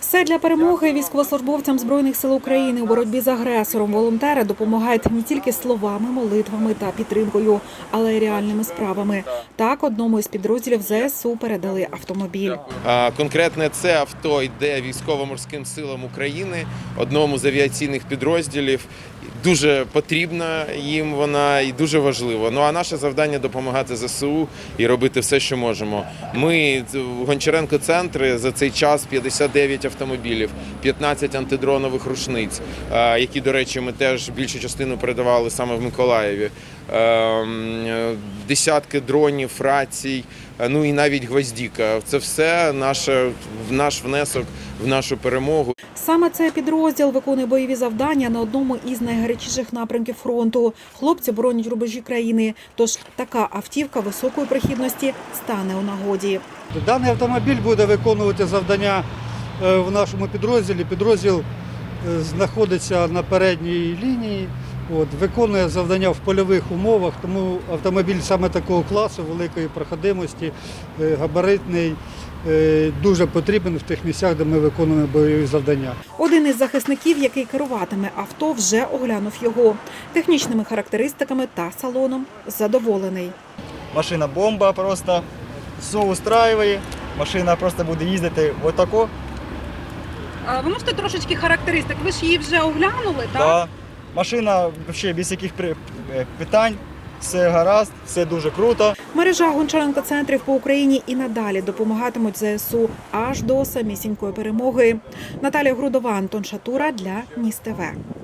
Все для перемоги військовослужбовцям збройних сил України у боротьбі з агресором. Волонтери допомагають не тільки словами, молитвами та підтримкою, але й реальними справами. Так, одному із підрозділів ЗСУ передали автомобіль. Конкретне це авто йде військово-морським силам України, одному з авіаційних підрозділів. Дуже потрібна їм вона і дуже важливо. Ну а наше завдання допомагати ЗСУ і робити все, що можемо. Ми в Гончаренко центри за цей час 59 автомобілів, 15 антидронових рушниць, які, до речі, ми теж більшу частину передавали саме в Миколаєві. Ем, е, Десятки дронів, рацій, е, ну і навіть гвоздіка. Це все наше наш внесок в нашу перемогу. Саме цей підрозділ виконує бойові завдання на одному із найгарячіших напрямків фронту. Хлопці боронять рубежі країни. Тож така автівка високої прохідності стане у нагоді. Даний автомобіль буде виконувати завдання е, в нашому підрозділі. Підрозділ е, знаходиться на передній лінії, от, виконує завдання в польових умовах, тому автомобіль саме такого класу, великої проходимості, е, габаритний, е, дуже потрібен в тих місцях, де ми виконуємо бойові завдання. Один із захисників, який керуватиме авто, вже оглянув його технічними характеристиками та салоном. Задоволений. Машина бомба просто, все устраює. Машина просто буде їздити отако. А ви можете трошечки характеристик? Ви ж її вже оглянули, так? Да. Машина взагалі без яких е, питань, все гаразд, все дуже круто. Мережа Гончаренко центрів по Україні і надалі допомагатимуть ЗСУ аж до самісінької перемоги. Наталія Грудова, Антон Шатура для Ніс ТВ.